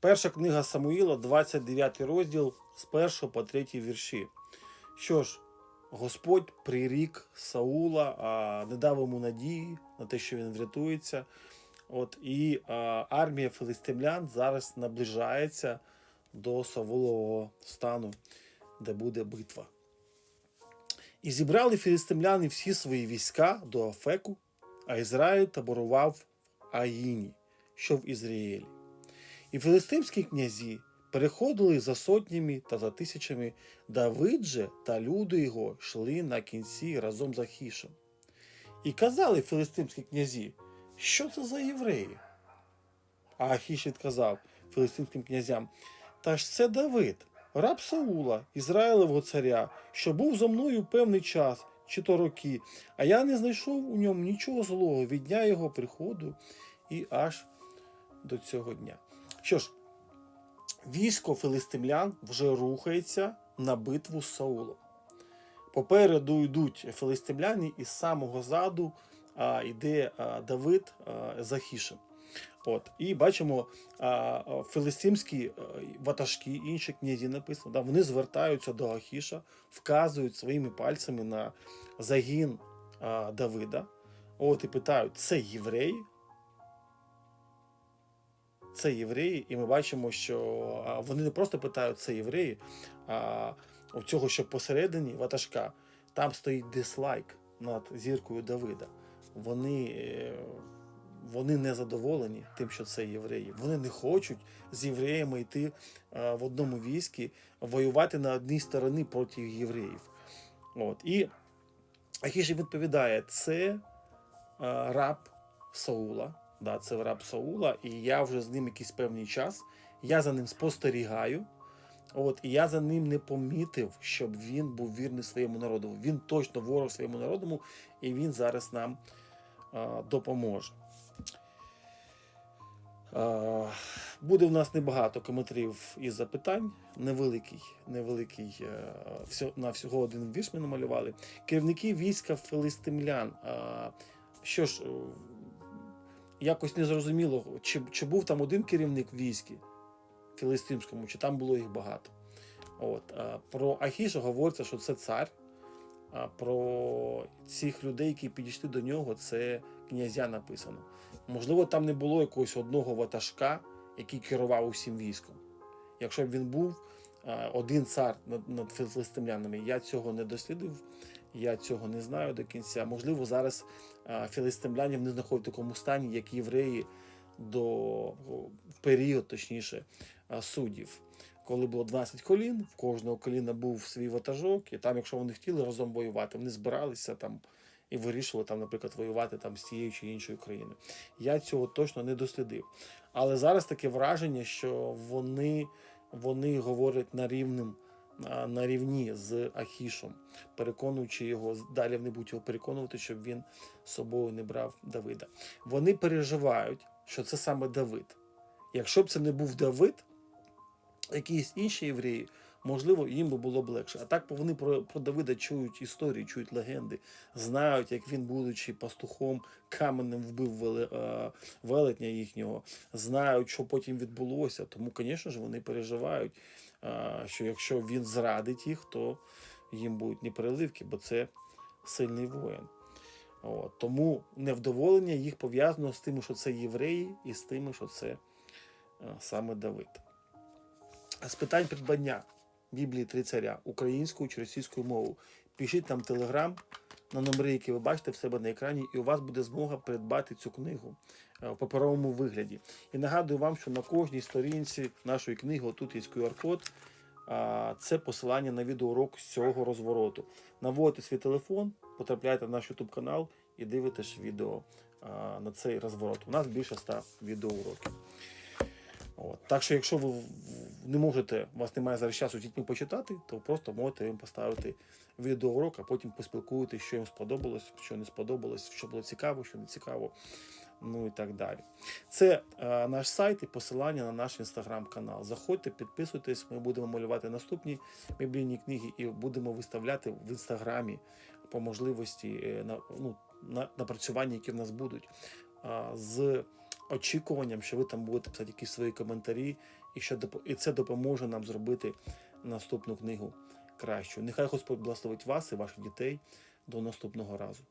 Перша книга Самуїла, 29 розділ з 1 по 3 вірші. Що ж, Господь прирік Саула, а, не дав йому надії на те, що він врятується. От, і а, армія филистимлян зараз наближається до Савулового стану, де буде битва. І зібрали філістимляни всі свої війська до Афеку, а Ізраїль таборував в Аїні, що в Ізраїлі. І филистимські князі переходили за сотнями та за тисячами. Давид же та люди його йшли на кінці разом з Ахішем. І казали филистимські князі, що це за євреї? А Ахіш відказав филистимським князям: Та ж це Давид, раб Саула, Ізраїлевого царя, що був зо мною певний час, чи то роки, а я не знайшов у ньому нічого злого від дня його приходу і аж до цього дня. Що ж, військо филистимлян вже рухається на битву з Саулом. Попереду йдуть филистимляни, і з самого заду а, йде а, Давид а, з Ахішем. От. І бачимо а, филистимські а, ватажки, інші князі написано, да, вони звертаються до Ахіша, вказують своїми пальцями на загін а, Давида. От і питають: це євреї? Це євреї, і ми бачимо, що вони не просто питають, це євреї, а у цього, що посередині ватажка, там стоїть дислайк над зіркою Давида. Вони, е, вони не задоволені тим, що це євреї. Вони не хочуть з євреями йти в одному війську, воювати на одній стороні проти євреїв. От. І Ахіш відповідає: це раб Саула. Да, це раб Саула, і я вже з ним якийсь певний час. Я за ним спостерігаю. От, і я за ним не помітив, щоб він був вірний своєму народу. Він точно ворог своєму народу, і він зараз нам а, допоможе. А, буде в нас небагато коментарів і запитань. Невеликий, невеликий е, всьо- на всього один вірш ми намалювали. Керівники війська филистимлян. А, що ж, якось не зрозуміло, чи, чи був там один керівник в війські філистимському, чи там було їх багато. От, про Ахіша говориться, що це цар. А про цих людей, які підійшли до нього, це князя написано. Можливо, там не було якогось одного ватажка, який керував усім військом. Якщо б він був один цар над філистимлянами, я цього не дослідив, я цього не знаю до кінця. Можливо, зараз а, філистимляні не знаходять в такому стані, як євреї до період, точніше, суддів. Коли було 12 колін, в кожного коліна був свій ватажок, і там, якщо вони хотіли разом воювати, вони збиралися там і вирішували там, наприклад, воювати там з тією чи іншою країною. Я цього точно не дослідив. Але зараз таке враження, що вони, вони говорять на рівним. На рівні з Ахішом, переконуючи його, далі вони будуть його переконувати, щоб він собою не брав Давида. Вони переживають, що це саме Давид. Якщо б це не був Давид, якісь інші євреї, можливо, їм би було б легше. А так вони про, про Давида чують історії, чують легенди, знають, як він, будучи пастухом, каменем вбив веле, е, велетня їхнього, знають, що потім відбулося. Тому, звісно ж, вони переживають, що якщо він зрадить їх, то їм будуть непереливки, бо це сильний воїн. От, тому невдоволення їх пов'язано з тим, що це євреї, і з тим, що це е, саме Давид. З питань придбання Біблії Три царя українською чи російською мовою. Пишіть нам телеграм на номери, які ви бачите в себе на екрані, і у вас буде змога придбати цю книгу е, в паперовому вигляді. І нагадую вам, що на кожній сторінці нашої книги тут є QR-код. Це посилання на відеоурок з цього розвороту. Наводите свій телефон, потрапляєте на наш YouTube канал і дивитесь відео на цей розворот. У нас більше 100 відеоуроків. От. Так що, якщо ви не можете, у вас немає зараз часу з дітьми почитати, то просто можете їм поставити відеоурок, а потім поспілкуєтесь, що їм сподобалось, що не сподобалось, що було цікаво, що не цікаво, ну і так далі. Це е, наш сайт і посилання на наш інстаграм-канал. Заходьте, підписуйтесь, ми будемо малювати наступні біблійні книги і будемо виставляти в інстаграмі по можливості е, на, ну, на, напрацювання, які в нас будуть. А, з очікуванням, що ви там будете писати якісь свої коментарі, і, що, і це допоможе нам зробити наступну книгу кращою. Нехай Господь благословить вас і ваших дітей до наступного разу.